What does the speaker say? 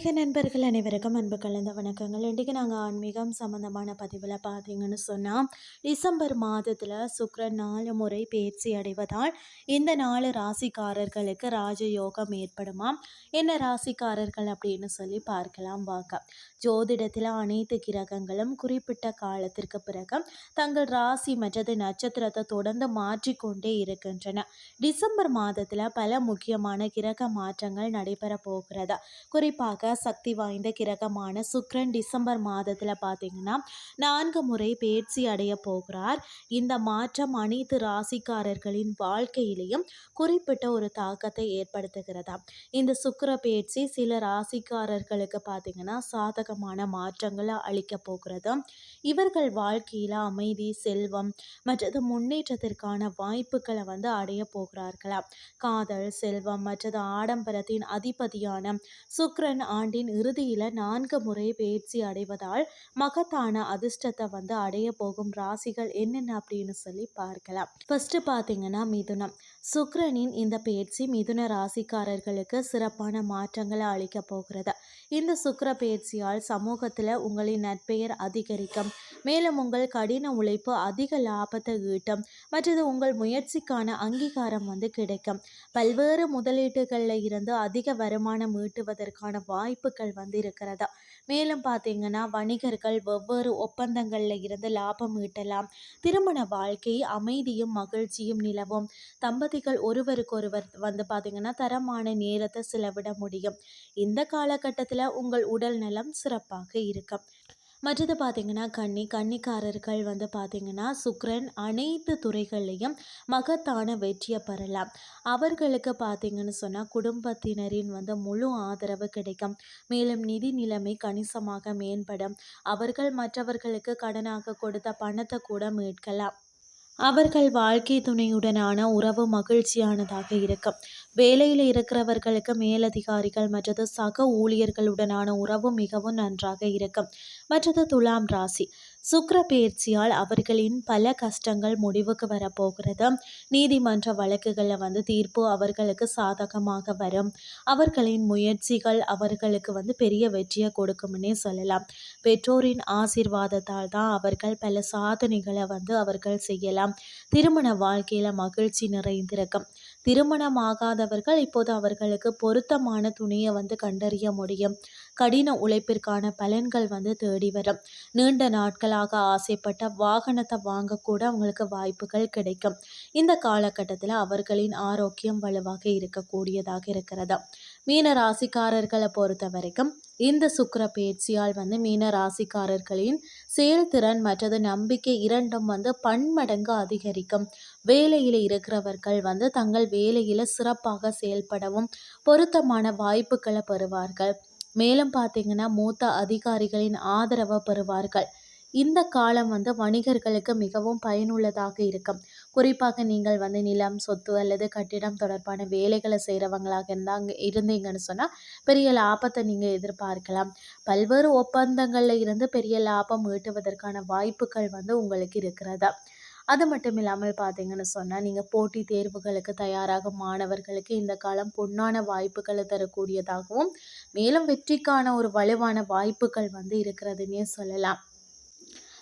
ஆன்மீக நண்பர்கள் அனைவருக்கும் அன்பு கலந்த வணக்கங்கள். இன்றைக்கு நாங்கள் ஆன்மீகம் சம்மந்தமான பதிவில் பார்த்தீங்கன்னு சொன்னால் டிசம்பர் மாதத்தில் சுக்ரன் நாலு முறை பயிற்சி அடைவதால் இந்த நாலு ராசிக்காரர்களுக்கு ராஜயோகம் ஏற்படுமா? என்ன ராசிக்காரர்கள் அப்படின்னு சொல்லி பார்க்கலாம் வாங்க. ஜோதிடத்தில் அனைத்து கிரகங்களும் குறிப்பிட்ட காலத்திற்கு பிறகு தங்கள் ராசி மற்றது நட்சத்திரத்தை தொடர்ந்து மாற்றிக்கொண்டே இருக்கின்றன. டிசம்பர் மாதத்தில் பல முக்கியமான கிரக மாற்றங்கள் நடைபெற போகிறது? குறிப்பாக சக்தி வாய்ந்த கிரகமான சுக்ரன் டிசம்பர் மாதத்தில் பார்த்தீங்கன்னா நான்கு முறை பேர்ச்சி அடைய போகிறார். இந்த மாற்றம் அனைத்து ராசிக்காரர்களின் வாழ்க்கையிலையும் குறிப்பிட்ட ஒரு தாக்கத்தை ஏற்படுத்துகிறதா? இந்த சுக்கர பேர்ச்சி சில ராசிக்காரர்களுக்கு பார்த்தீங்கன்னா சாதகமான மாற்றங்களை அளிக்க போகிறது. இவர்கள் வாழ்க்கையில் அமைதி செல்வம் மற்றது முன்னேற்றத்திற்கான வாய்ப்புகளை வந்து அடைய போகிறார்களா? காதல் செல்வம் மற்றது ஆடம்பரத்தின் அதிபதியான சுக்ரன் ஆண்டின் இறுதியில் நான்கு முறை பயிற்சி அடைவதால் மகத்தான அதிர்ஷ்டத்தை வந்து அடைய போகும் ராசிகள் என்னென்ன அப்படின்னு சொல்லி பார்க்கலாம். ஃபர்ஸ்ட் பார்த்தீங்கன்னா மிதுனம். சுக்ரனின் இந்த பயிற்சி மிதுன ராசிக்காரர்களுக்கு சிறப்பான மாற்றங்களை அளிக்க போகிறது. இந்த சுக்கர பயிற்சியால் சமூகத்தில் உங்களின் நட்பெயர் அதிகரிக்கும். மேலும் உங்கள் கடின உழைப்பு அதிக லாபத்தை ஈட்டும். மற்றது உங்கள் முயற்சிக்கான அங்கீகாரம் வந்து கிடைக்கும். பல்வேறு முதலீட்டுகளில் இருந்து அதிக வருமானம் ஈட்டுவதற்கான வாய்ப்புகள் வந்து இருக்கிறதா? மேலும் பார்த்தீங்கன்னா வணிகர்கள் வெவ்வேறு ஒப்பந்தங்களில் இருந்து லாபம் ஈட்டலாம். திருமண வாழ்க்கை அமைதியும் மகிழ்ச்சியும் நிலவும். தம்பதிகள் ஒருவருக்கொருவர் வந்து பார்த்திங்கன்னா தரமான நேரத்தை செலவிட முடியும். இந்த காலகட்டத்தில் உங்கள் உடல் நலம் சிறப்பாக இருக்கும். மற்றது பார்த்திங்கன்னா கன்னி கன்னிக்காரர்கள் வந்து பார்த்திங்கன்னா சுக்ரன் அனைத்து துறைகள்லையும் மகத்தான வெற்றியை பெறலாம். அவர்களுக்கு பார்த்திங்கன்னு சொன்னால் குடும்பத்தினரின் வந்து முழு ஆதரவு கிடைக்கும். மேலும் நிதி நிலைமை கணிசமாக மேம்படும். அவர்கள் மற்றவர்களுக்கு கடனாக கொடுத்த பணத்தை கூட மீட்கலாம். அவர்கள் வாழ்க்கை துணையுடனான உறவு மகிழ்ச்சியானதாக இருக்கும். வேலையில் இருக்கிறவர்களுக்கு மேலதிகாரிகள் மற்றது சக ஊழியர்களுடனான உறவு மிகவும் நன்றாக இருக்கும். மற்றது துலாம் ராசி. சுக்கர பயிற்சியால் அவர்களின் பல கஷ்டங்கள் முடிவுக்கு வரப்போகிறது நீதிமன்ற வழக்குகளில் வந்து தீர்ப்பு அவர்களுக்கு சாதகமாக வரும். அவர்களின் முயற்சிகள் அவர்களுக்கு வந்து பெரிய வெற்றியை கொடுக்கும்னே சொல்லலாம். பெற்றோரின் ஆசிர்வாதத்தால் தான் அவர்கள் பல சாதனைகளை வந்து அவர்கள் செய்யலாம். திருமண வாழ்க்கையில் மகிழ்ச்சி நிறைந்திருக்கும். திருமணமாகாதவர்கள் இப்போது அவர்களுக்கு பொருத்தமான துணியை வந்து கண்டறிய முடியும். கடின உழைப்பிற்கான பலன்கள் வந்து தேடி வரும். நீண்ட நாட்களாக ஆசைப்பட்ட வாகனத்தை வாங்கக்கூட அவங்களுக்கு வாய்ப்புகள் கிடைக்கும். இந்த காலகட்டத்தில் அவர்களின் ஆரோக்கியம் வலுவாக இருக்கக்கூடியதாக இருக்கிறது. மீன ராசிக்காரர்களை பொறுத்த வரைக்கும் இந்த சுக்கர பயிற்சியால் வந்து மீன ராசிக்காரர்களின் செயல்திறன் மற்றது நம்பிக்கை இரண்டும் வந்து பன்மடங்கு அதிகரிக்கும். வேலையில் இருக்கிறவர்கள் வந்து தங்கள் வேலையில் சிறப்பாக செயல்படவும் பொருத்தமான வாய்ப்புகளை பெறுவார்கள். மேலும் பார்த்தீங்கன்னா மூத்த அதிகாரிகளின் ஆதரவை பெறுவார்கள். இந்த காலம் வந்து வணிகர்களுக்கு மிகவும் பயனுள்ளதாக இருக்கும். குறிப்பாக நீங்கள் வந்து நிலம் சொத்து அல்லது கட்டிடம் தொடர்பான வேலைகளை செய்கிறவங்களாக இருந்தால் அங்கே இருந்தீங்கன்னு சொன்னால் பெரிய லாபத்தை நீங்கள் எதிர்பார்க்கலாம். பல்வேறு ஒப்பந்தங்களில் இருந்து பெரிய லாபம் ஈட்டுவதற்கான வாய்ப்புகள் வந்து உங்களுக்கு இருக்கிறதா? அது மட்டும் இல்லாமல் பார்த்தீங்கன்னு சொன்னால் நீங்கள் போட்டித் தேர்வுகளுக்கு தயாராகும் மாணவர்களுக்கு இந்த காலம் பொன்னான வாய்ப்புகளை தரக்கூடியதாகவும் மேலும் வெற்றிக்கான ஒரு வலுவான வாய்ப்புகள் வந்து இருக்கிறதுனே சொல்லலாம்.